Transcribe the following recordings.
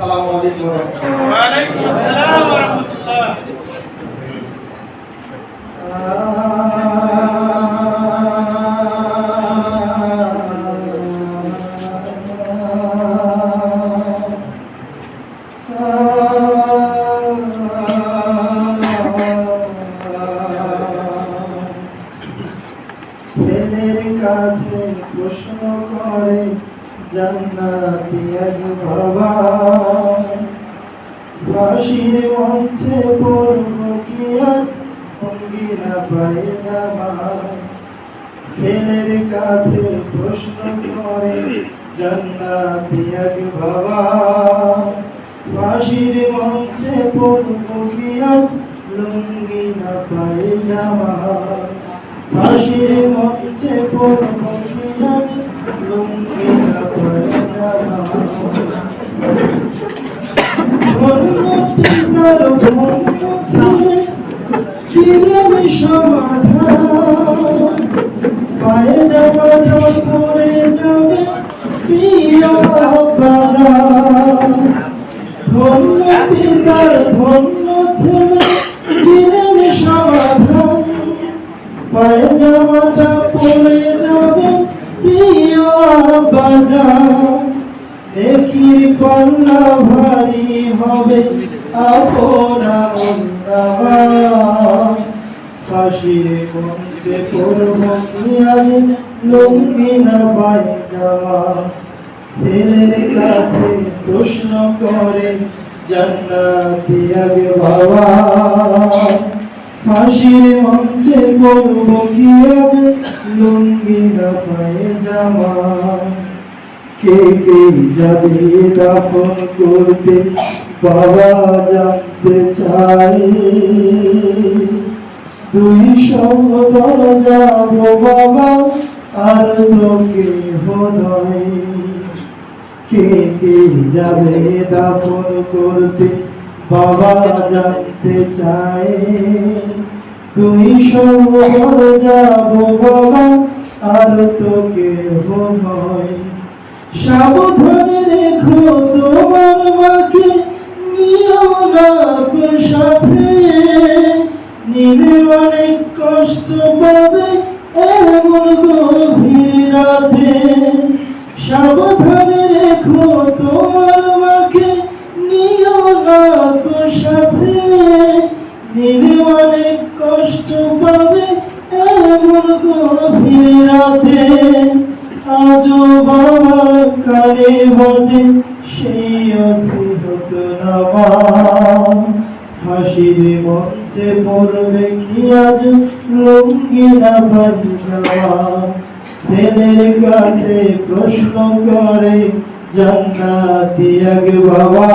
আসসালামু আলাইকুম ওয়া রাহমাতুল্লাহ। আসসালাম ওয়া রাহমাতুল্লাহ। ছেলের কাছে প্রশ্ন করে জান্নাতি এক বাবা ফাঁসির মঞ্চে পড়ব কি আজ? ভঙ্গি না পাই জামা ছেলের কাছে প্রশ্ন করে জান্নাতি এক বাবা ফাঁসির মঞ্চে পড়ব কি লুঙ্গি না পাই জামা ফাঁসির মঞ্চে পায়ে যাওয়াটা পড়ে যাবে প্রিয় বাজার ধন্য পিতার ধন্য পায়ে যাওয়াটা পড়ে যাবে প্রিয় বাজার একই পাল্লা ভারী হবে আপনা ফাঁসির মঞ্চে পড়ব আজ লুঙ্গি না যাওয়া ছেলের কাছে প্রশ্ন করে জান্নাতি আগে বাবা ফাঁসির মঞ্চে পড়ব কি আজ লুঙ্গি না পাই যাওয়া কে কে যাবে দাফন করতে বাবা জানতে চাই দুই সহদর যাব বাবা আর তো কেহ নয়। কে কে যাবে দাফন করতে বাবা জানতে চাই দুই সহদর যাব বাবা আর তো কেহ সাবধানে রেখো তোমার মাকে, নিও না সাথে। নিলে অনেক কষ্ট পাবে এমন গভীর সাবধানে রেখো তোমার মাকে, নিও না কষ্ট পাবে এমন গভীর রাতে। আজও বাবার কানে বাজে সেই অসিহত নামা ফাঁসির মঞ্চে পড়বে কি আজ লঙ্গি না ছেলের কাছে প্রশ্ন করে, জান্নাতি আগে বাবা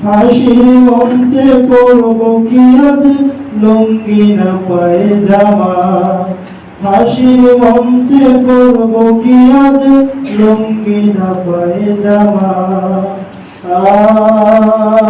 ফাঁসির মঞ্চে পড়ব কি আজ লঙ্গি না পায়ে জামা। হাসির মঞ্চে করব কি আজ? লুঙ্গি না পায়ে জামা। আ